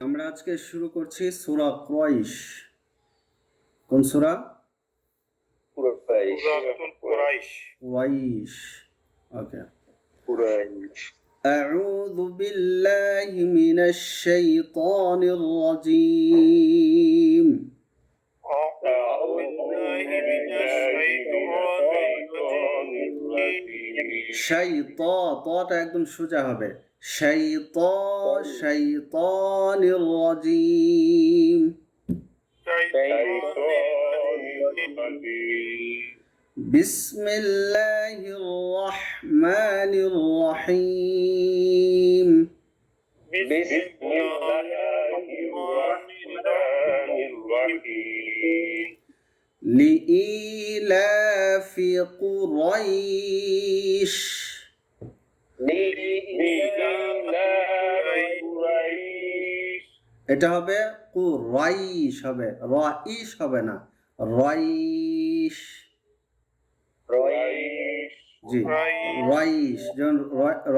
আমরা আজকে শুরু করছি সূরা কুরাইশ কোন সূরা কুরাইশ সুরাতুল কুরাইশ কুরাইশ ওকে কুরাইশ أعوذ بالله من الشيطان الرجيم أعوذ بالله من الشيطان الرجيم শাইতা তটা একদম সোজা হবে شيطان شيطان. الرجيم. بسم الله الرحمن الرحيم. بسم الله الرحمن الرحيم. لإيلاف قريش. এটা হবে কুরাইশ হবে রাইশ হবে না রাইশ قريش জি রাইশ যেমন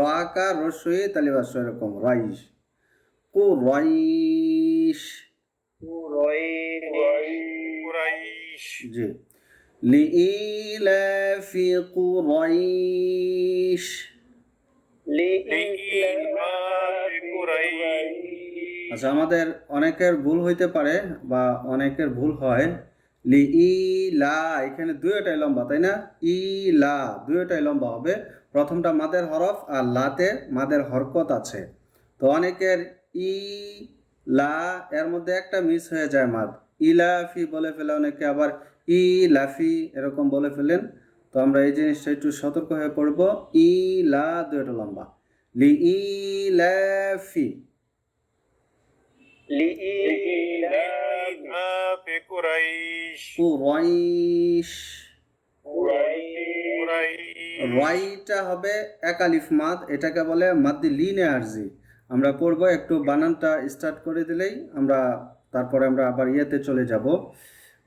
রাকা রসই তালিবাস এরকম রাইশ কুরাইশ قريش কুরাইশ জি لإيلاف قريش لإيلاف قريش আচ্ছা আমাদের অনেকের ভুল হইতে পারে বা অনেকের ভুল হয়। লি, ই, লা, এখানে দুইটাই লম্বা, তাই না? ই, লা, দুইটাই লম্বা হবে। প্রথমটা মাদের হরফ আর লাতে মাদের হরকত আছে। তো অনেকের ই, লা, এর মধ্যে একটা মিস হয়ে যায় মাদ। ইলাফি বলে ফেলে অনেকে, আবার ই লাফি এরকম বলে ফেলেন। তো আমরা এই জিনিসটা একটু সতর্ক হয়ে পড়ব। ই, লা, দুইটা লম্বা। লি, ই লাফি لإيلاف في কুরাইশ কুরাইশ قريش কুরাইশ রাইটা হবে একালিফ মাদ এটাকে বলে মাদ্দি লিনে আরজি আমরা পড়বো একটু বানানটা স্টার্ট করে দিলেই আমরা তারপরে আমরা আবার ইয়েতে চলে যাব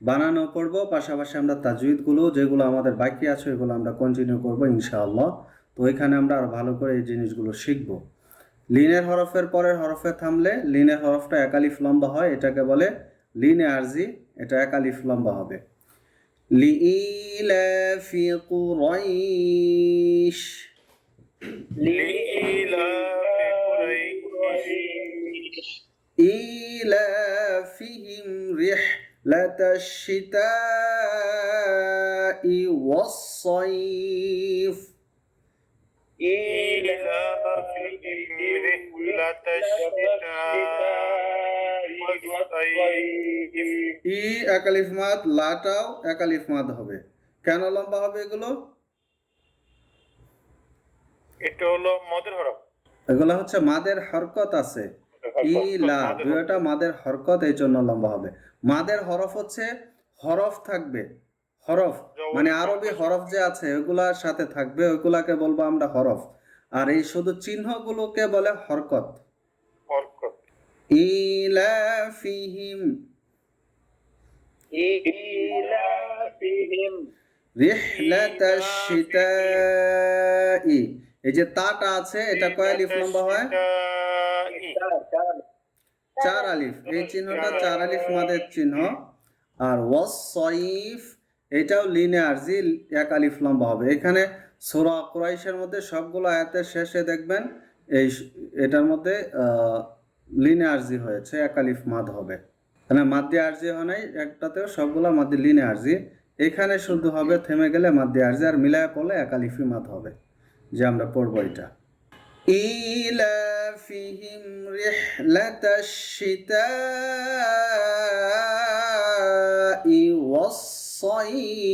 বানানো পড়বো পাশাপাশি আমরা তাজুইদগুলো যেগুলো আমাদের বাকি আছে এগুলো আমরা কন্টিনিউ করবো ইনশাআল্লাহ তো এখানে আমরা আর ভালো করে এই জিনিসগুলো শিখব লিনের হরফের পরের হরফে থামলে লিনের হরফটা একালিফ লম্বা হয় এটাকে বলে লিনে আরজি এটা একালিফ লম্বা হবে لإيلاف قريش لإيلاف قريش إيلافهم رحلة الشتاء والصيف إيلافهم رحلة الشتاء والصيف ই একালিফ মাদ লাটাও একালিফ মাদ হবে কেন লম্বা হবে এগুলো এটা হলো মদের হরফ এগুলো হচ্ছে মাদের হরকত আছে ই লা দুইটা মাদের হরকত এই জন্য লম্বা হবে মাদের হরফ হচ্ছে হরফ থাকবে হরফ মানে আরবি হরফ যে আছে ওগুলার সাথে থাকবে ওইগুলাকে বলবো আমরা হরফ আর এই শুধু চিহ্নগুলোকে বলে হরকত। হরকত। ইলাফিহিম। ইলাফিহিম। রিহলাতাশ-শিতাই। এই যে তাটা আছে এটা কয় আলিফ লম্বা হয়? চার আলিফ। এই চিহ্নটা চার আলিফ মাদের চিহ্ন। আর ওয়াস সাইফ এটাও লিনিয়ার জি এক আলিফ লম্বা হবে। এখানে সোরা ক্রাইশের মধ্যে সবগুলো আয়াতের শেষে দেখবেন, এই এটার মধ্যে লিনিয়ার জি হয়েছে, এক আলিফ মাদ হবে। মানে মাদ্দি আরজি হয় নাই, একটাতেও সবগুলো মাদ্দি লিনে আরজি এখানে শুধু হবে, থেমে গেলে মাদ্দি আরজি, আর মিলায় পড়লে একালিফি মাত হবে, যে আমরা পড়ব এটা। ইলাফিহিম রিহলাতাশ শীতা والصيف.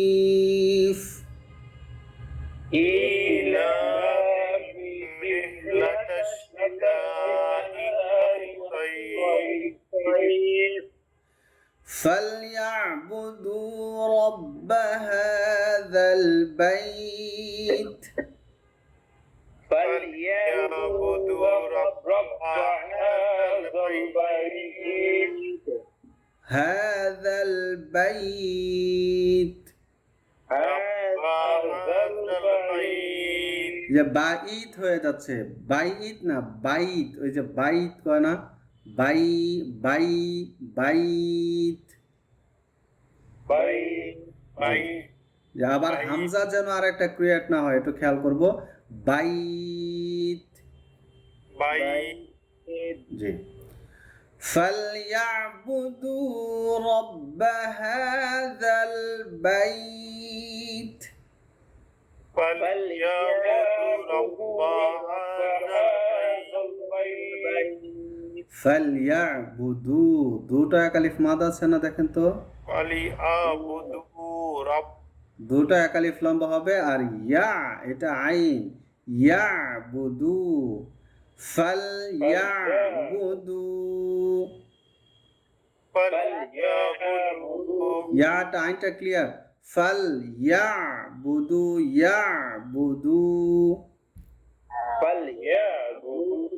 فليعبدوا رب هذا البيت. فليعبدوا رب هذا البيت. هذا البيت هذا البيت যে বাইত হয়ে যাচ্ছে বাইত না বাইত ওই যে বাইত কয় না বাই বাই বাইত بيت بيت যে আবার বাইত। হামজা যেন আর একটা ক্রিয়েট না হয় একটু খেয়াল করব বাইত بيت জি فليعبدوا رب هذا البيت فليعبدوا رب هذا البيت ফালইয়াবুদু দুটো একালিফ মাদ আছে না দেখেন তো فليعبدوا رب দুটো একালিফ লম্বা হবে আর ইয়া এটা আইন ইয়াবুদু ফালইয়াবুদু فليعبدوا. فليعبدوا. يا تعالى كلير فليعبدوا يعبدوا. فليعبدوا.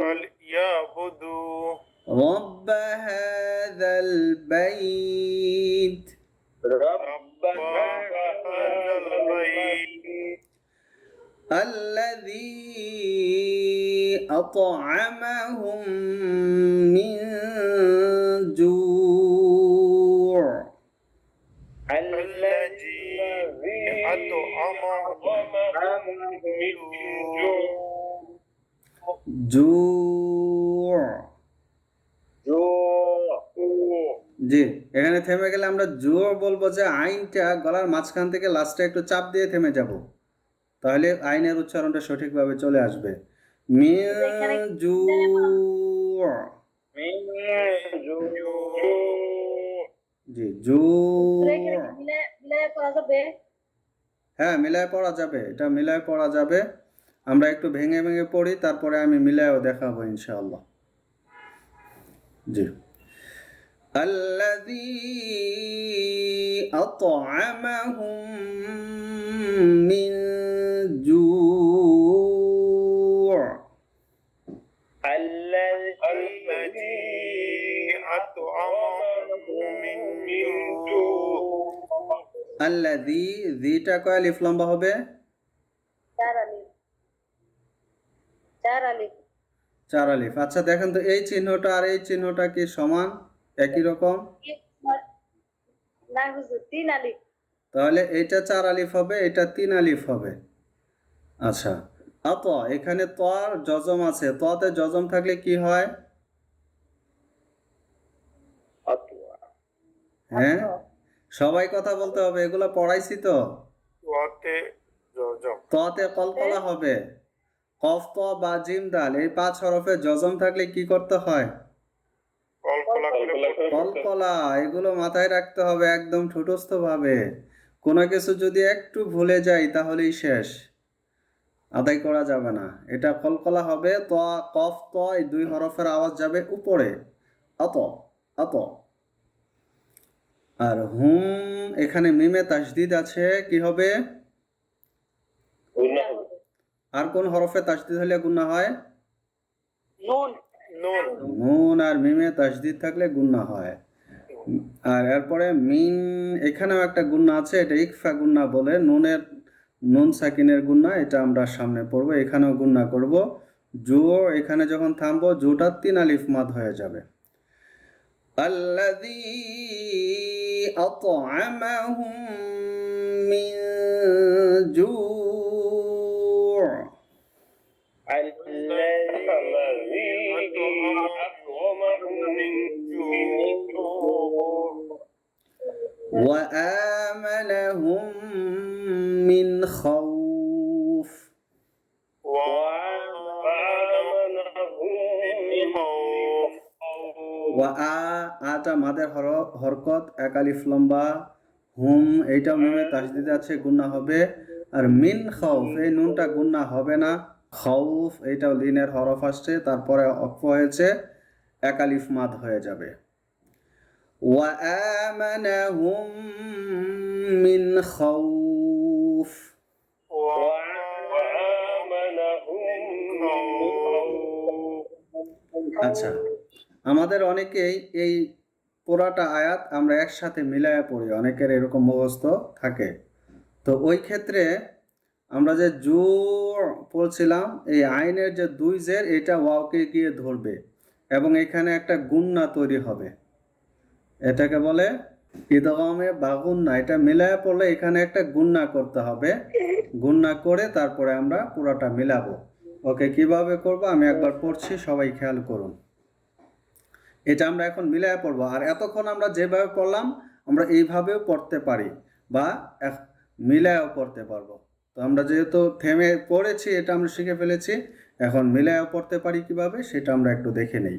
فليعبدوا. رب هذا البيت. رب هذا البيت. الذي أطعمهم من جوع الذي أطعمهم من جوع জুর জি এখানে থেমে গেলে আমরা জোর বলবো যে আইনটা গলার মাঝখান থেকে লাস্টে একটু চাপ দিয়ে থেমে যাব তাহলে আইনের উচ্চারণটা সঠিকভাবে চলে আসবে। জি হ্যাঁ মিলায় পড়া যাবে এটা মিলায় পড়া যাবে। আমরা একটু ভেঙে ভেঙে পড়ি তারপরে আমি মিলায়ও দেখাবো ইনশাআল্লাহ। জি। الذي أطعمهم من جوع. الذي أطعمهم من جوع الذي ذيটা কয় আলিফ লম্বা হবে? চার আলিফ। চার চার আলিফ। আচ্ছা দেখেন তো এই চিহ্নটা আর এই চিহ্নটা কি সমান? একই রকম? তাহলে এটা চার আলিফ হবে এটা তিন আলিফ হবে। আচ্ছা আত এখানে ত আর জজম আছে। ততে জজম থাকলে কি হয়? হ্যাঁ? সবাই কথা বলতে হবে এগুলো পড়াইছি তো। ততে কলকলা হবে। কফ ত বা জিম দাল এই পাঁচ হরফে জজম থাকলে কি করতে হয়? কলকলা এগুলো মাথায় রাখতে হবে একদম ঠুটস্থ ভাবে কোনো কিছু যদি একটু ভুলে যাই তাহলেই শেষ। আদায় করা যাবে না। এটা কলকলা হবে ত কফ ত এই দুই হরফের আওয়াজ যাবে উপরে। অত অত আর হুম এখানে মিমে তাসদিদ আছে কি হবে? আর কোন হরফে তাসদিদ হলে গুণা হয়? নুন। নুন আর মিমে তাসদিদ থাকলে গুন্না হয় আর এরপরে মিন এখানেও একটা গুন্না আছে এটা ইকফা গুন্না বলে নুনের নুন সাকিনের গুন্না এটা আমরা সামনে পড়বো এখানেও গুন্না করব জো এখানে যখন থামবো জোটা তিন আলিফ মাদ হয়ে যাবে الذي أطعمهم من جوع وآمنهم من خوف وآمنهم من خوف ওয়া আ আটা মাদের হর হরকত এক আলিফ লম্বা হুম এইটাও মিমে তাসদিদ আছে গুন্না হবে আর মিন খৌফ এই নুনটা গুন্না হবে না খৌফ এইটাও লিনের হরফ আসছে তারপরে অক্ষ হয়েছে এক আলিফ মাদ হয়ে যাবে ওয়া আমানাহুম মিন খৌফ وآمنهم من خوف আচ্ছা আমাদের অনেকেই এই পুরাটা আয়াত আমরা একসাথে মিলায়া পড়ি অনেকের এরকম মুখস্থ থাকে তো ওই ক্ষেত্রে আমরা যে জোর পড়ছিলাম এই আইনের যে দুই জের এটা ওয়াওকে গিয়ে ধরবে এবং এখানে একটা গুন্না তৈরি হবে এটাকে বলে ঈদগমে বা গুন্না এটা মিলায় পড়লে এখানে একটা গুন্না করতে হবে। গুন্না করে তারপরে আমরা পুরোটা মিলাবো। ওকে, কীভাবে করব? আমি একবার পড়ছি, সবাই খেয়াল করুন। এটা আমরা এখন মিলায় পড়ব। আর এতক্ষণ আমরা যেভাবে পড়লাম, আমরা এইভাবেও পড়তে পারি বা মিলায়ও পড়তে পারব। তো আমরা যেহেতু থেমে পড়েছি, এটা আমরা শিখে ফেলেছি, এখন মিলায়ও পড়তে পারি কীভাবে, সেটা আমরা একটু দেখে নেই।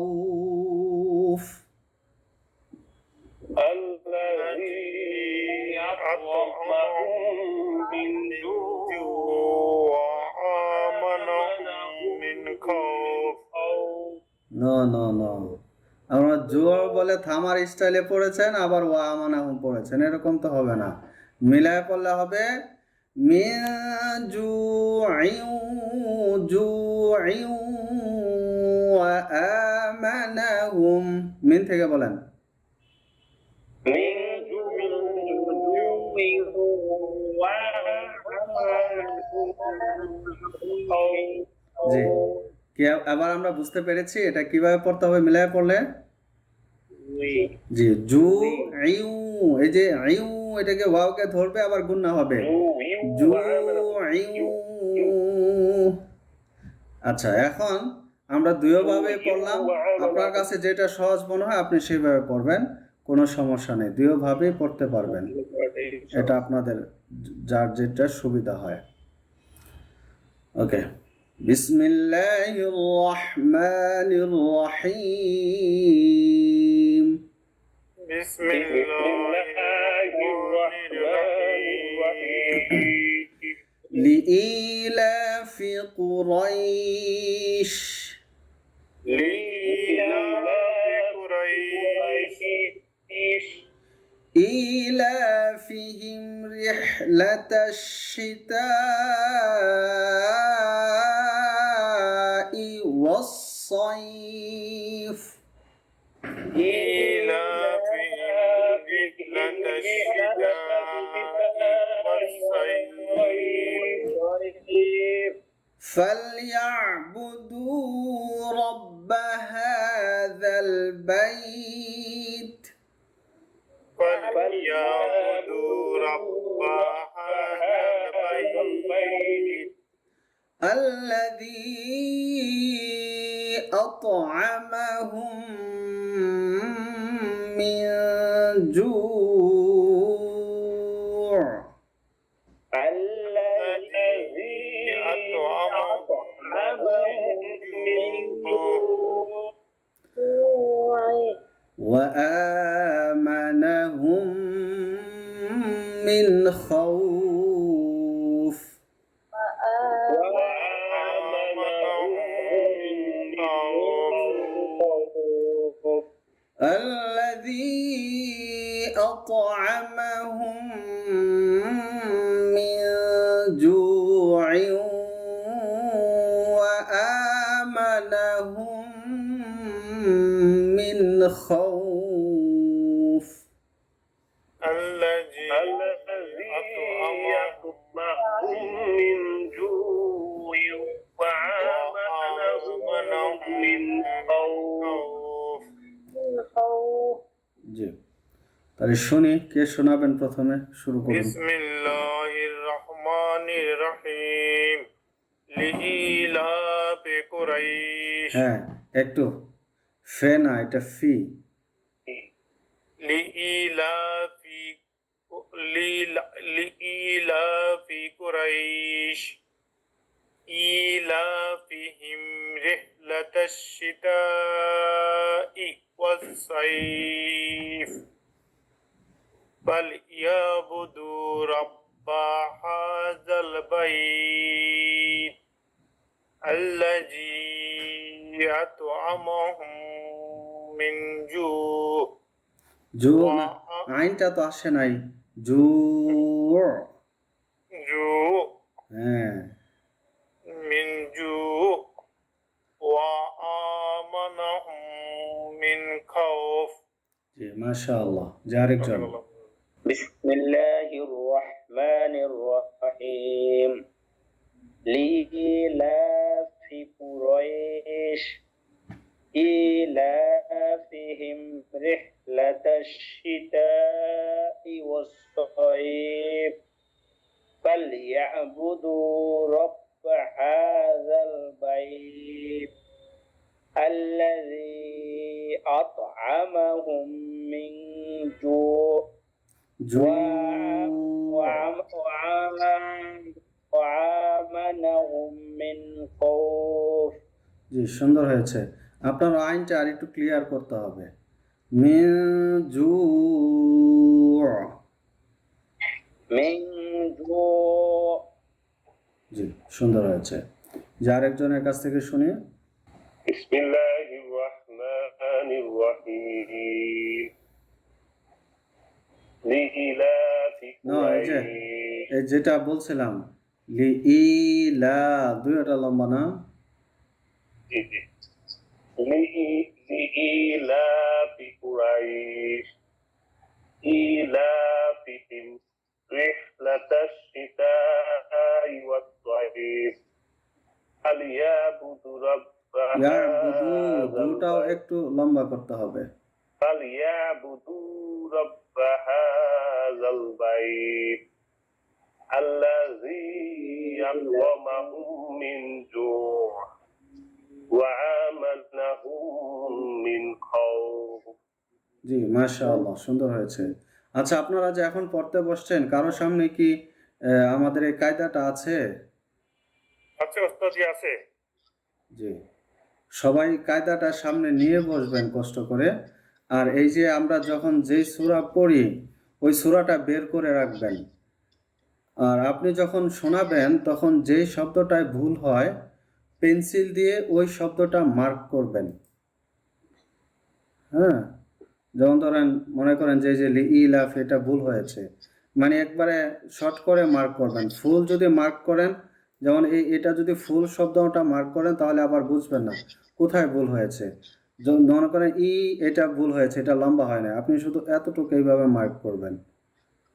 নো নো নো আমরা জুয়া বলে থামার স্টাইলে পড়েছেন আবার ওয়া আমানাহুম পড়েছেন। এরকম তো হবে না। মিলায় পড়লে হবে মিন জু আইউ জু আইউ হুম মিন থেকে বলেন। জি। কি এবার আমরা বুঝতে পেরেছি এটা কীভাবে পড়তে হবে মিলায় পড়লে জি। জু আইউ এই যে আইউ এটাকে ওয়াওকে ধরবে আবার গুন্না হবে। জু আইউ আচ্ছা এখন আমরা দুইভাবে পড়লাম। আপনার কাছে যেটা সহজ মনে হয় আপনি সেইভাবে পড়বেন কোনো সমস্যা নেই দুইভাবেই পড়তে পারবেন। এটা আপনাদের যার যেটা সুবিধা হয়। ওকে। بسم الله الرحمن الرحيم. بسم الله الرحمن الرحيم لإيلاف قريش لإيلاف قريش. إيلافهم رحلة الشتاء. والصيف إيلافهم رحلة الشتاء والصيف. فليعبدوا رب هذا البيت. فليعبدوا رب هذا البيت. الذي أطعمهم من جوع. من خوف الذي الذي أطعمهم من جوع وآمنهم من خوف জি তাহলে শুনি কে শোনাবেন প্রথমে শুরু করুন بسم الله الرحمن الرحيم لإيلاف قريش হ্যাঁ একটু ফে না এটা ফি لإيلاف لإيلا- لإيلاف قريش إيلافهم رحلة الشتاء والصيف فليعبدوا رب هذا البيت الذي أطعمهم মিন জু। জু আইনটা তো আসে নাই। জু জু। হ্যাঁ। মিন জু। ওয়া আমানাহুম মিন খাউফ। জি মাশাআল্লাহ জারেক জন। বিসমিল্লাহির রহমানির রহিম। লিলা في قريش إيلافهم رحلة الشتاء والصيف فليعبدوا رب هذا البيت الذي أطعمهم من جوع জু وعم- وعم- وعامنهم من خوف জি সুন্দর হয়েছে আপনার আইনটা আর একটু ক্লিয়ার করতে হবে। মিন জি সুন্দর হয়েছে। যার একজনের কাছ থেকে শুনি। যেটা বলছিলাম লি ইলা দুইটা লম্বা না? لإيلاف قريش إيلافهم رحلة الشتاء والصيف فليعبدوا رب ইয়া বুদু هذا দুটাও البيت একটু লম্বা করতে হবে فليعبدوا رب هذا البيت الذي أطعمهم من جوع وآمنهم من خوف জি মাশাআল্লাহ সুন্দর হয়েছে। আচ্ছা আপনারা যে এখন পড়তে বসছেন কারও সামনে কি আমাদের এই কায়দাটা আছে? আছে ওস্তাদ জি আছে। জি। সবাই কায়দাটা সামনে নিয়ে বসবেন কষ্ট করে। আর এই যে আমরা যখন যেই সূরা পড়ি ওই সূরাটা বের করে রাখবেন। আর আপনি যখন শোনাবেন তখন যেই শব্দটায় ভুল হয় পেন্সিল দিয়ে ওই শব্দটা মার্ক করবেন। হ্যাঁ? যেমন ধরেন, মনে করেন যে যে লি ইলাফ এটা ভুল হয়েছে। মানে একবারে শর্ট করে মার্ক করবেন। ফুল যদি মার্ক করেন, যেমন এই, এটা যদি ফুল শব্দটা মার্ক করেন, তাহলে আবার বুঝবেন না কোথায় ভুল হয়েছে। মনে করেন ই, এটা ভুল হয়েছে, এটা লম্বা হয় না আপনি শুধু এতটুকু এইভাবে মার্ক করবেন।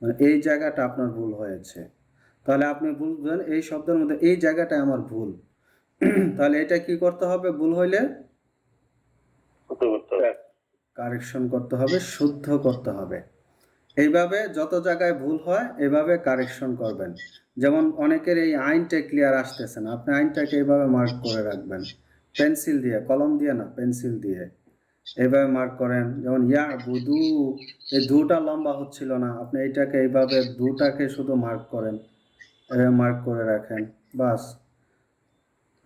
মানে এই জায়গাটা আপনার ভুল হয়েছে। তাহলে আপনি বুঝবেন এই শব্দের মধ্যে এই জায়গাটা আমার ভুল। তাহলে এটা কি করতে হবে? ভুল হইলে? কারেকশন করতে হবে। শুদ্ধ করতে হবে। এইভাবে যত জায়গায় ভুল হয় এইভাবে কারেকশন করবেন। যেমন অনেকের এই আইনটা ক্লিয়ার আসতেছে না আপনি আইনটাকে এইভাবে মার্ক করে রাখবেন। পেন্সিল দিয়ে কলম দিয়ে না পেন্সিল দিয়ে। এইভাবে মার্ক করেন যেমন ইয়া বুদু এই দুটা লম্বা হচ্ছিল না আপনি এইটাকে এইভাবে দুটাকে শুধু মার্ক করেন। এভাবে মার্ক করে রাখেন বাস।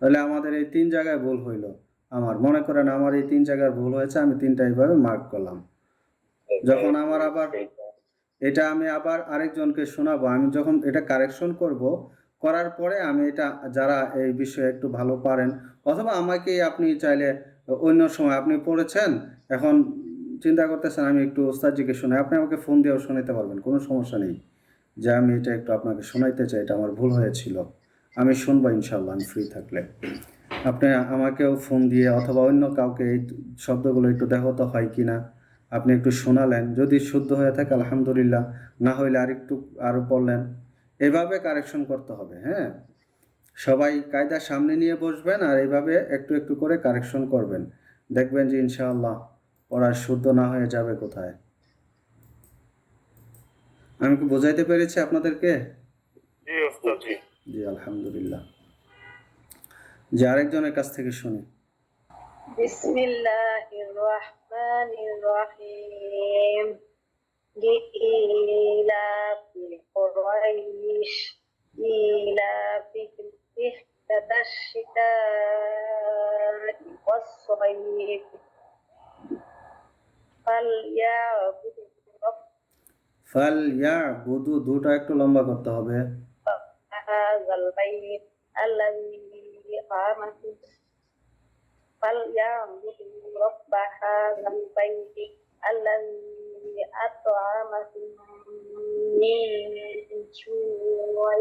তাহলে আমাদের এই তিন জায়গায় ভুল হইল। আমার মনে করেন আমার এই তিন জায়গার ভুল হয়েছে, আমি তিনটা এইভাবে মার্ক করলাম। যখন আমার আবার এটা আমি আবার আরেকজনকে শোনাবো, আমি যখন এটা কারেকশন করব, করার পরে আমি এটা যারা এই বিষয়ে একটু ভালো পারেন, অথবা আমাকে আপনি চাইলে অন্য সময় আপনি পড়েছেন, এখন চিন্তা করতেছেন আমি একটু ওস্তাদজিকে শোনাই, আপনি আমাকে ফোন দিয়েও শোনাতে পারবেন, কোনো সমস্যা নেই। যে আমি এটা একটু আপনাকে শোনাইতে চাই, এটা আমার ভুল হয়েছিল। আমি শুনব ইনশাল্লাহ আমি ফ্রি থাকলে। আপনি আমাকেও ফোন দিয়ে অথবা অন্য কাউকে এই শব্দগুলো একটু দেখাতে হয় কি না আপনি একটু শোনালেন। যদি শুদ্ধ হয়ে থাকে, আলহামদুলিল্লাহ। না হইলে আরেকটু আরও পড়লেন। এভাবে কারেকশন করতে হবে হ্যাঁ? সবাই কায়দা সামনে নিয়ে বসবেন আর এইভাবে একটু একটু করে কারেকশন করবেন। দেখবেন যে ইনশাআল্লাহ পড়া শুদ্ধ না হয়ে যাবে কোথায়। আমি কি বোঝাইতে পেরেছি আপনাদেরকে? জি। জি জি আলহামদুলিল্লাহ যে আরেকজনের কাছ থেকে শুনি بسم الله الرحمن الرحيم لإيلاف قريش إيلافهم رحلة الشتاء والصيف فليعبدوا رب ফাল ইয়া বুদু দুটা একটু লম্বা করতে হবে هذا البيت الذي أطعمهم فليعبدوا رب هذا البيت الذي أطعمهم من جوع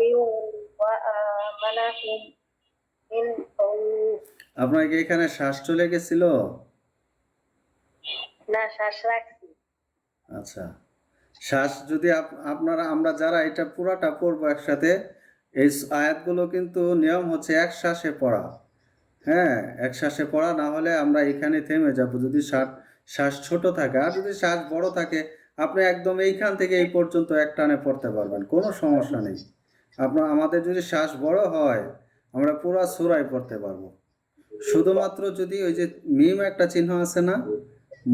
وآمنهم من خوف আপনার কি এখানে শ্বাস চলে গেছিল না শ্বাস রাখছি আচ্ছা শ্বাস যদি আপ- আপনারা আমরা যারা এটা পুরাটা পড়বো একসাথে এই আয়াতগুলো কিন্তু নিয়ম হচ্ছে এক শ্বাসে পড়া। হ্যাঁ এক শ্বাসে পড়া না হলে আমরা এখানে থেমে যাব। যদি শ্বাস শ্বাস ছোট থাকে, আর যদি শ্বাস বড় থাকে, আপনি একদম এইখান থেকে এই পর্যন্ত এক টানে পড়তে পারবেন, কোনো সমস্যা নেই। আপনার, আমাদের যদি শ্বাস বড় হয়, আমরা পুরা সুরাই পড়তে পারব। শুধুমাত্র যদি ওই যে মিম একটা চিহ্ন আছে না?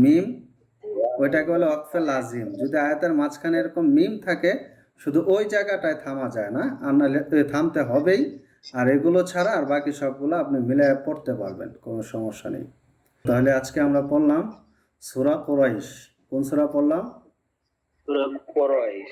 মিম, ওইটাকে বলে অকফে লাজিম যদি আয়াতের মাঝখানে এরকম মিম থাকে শুধু ওই জায়গাটায় থামা যায় না আর নাহলে থামতে হবেই। আর এগুলো ছাড়া আর বাকি সবগুলো আপনি মিলে পড়তে পারবেন কোনো সমস্যা নেই। তাহলে আজকে আমরা পড়লাম সুরা কোরাইশ। কোন সুরা পড়লাম. কোরাইশ।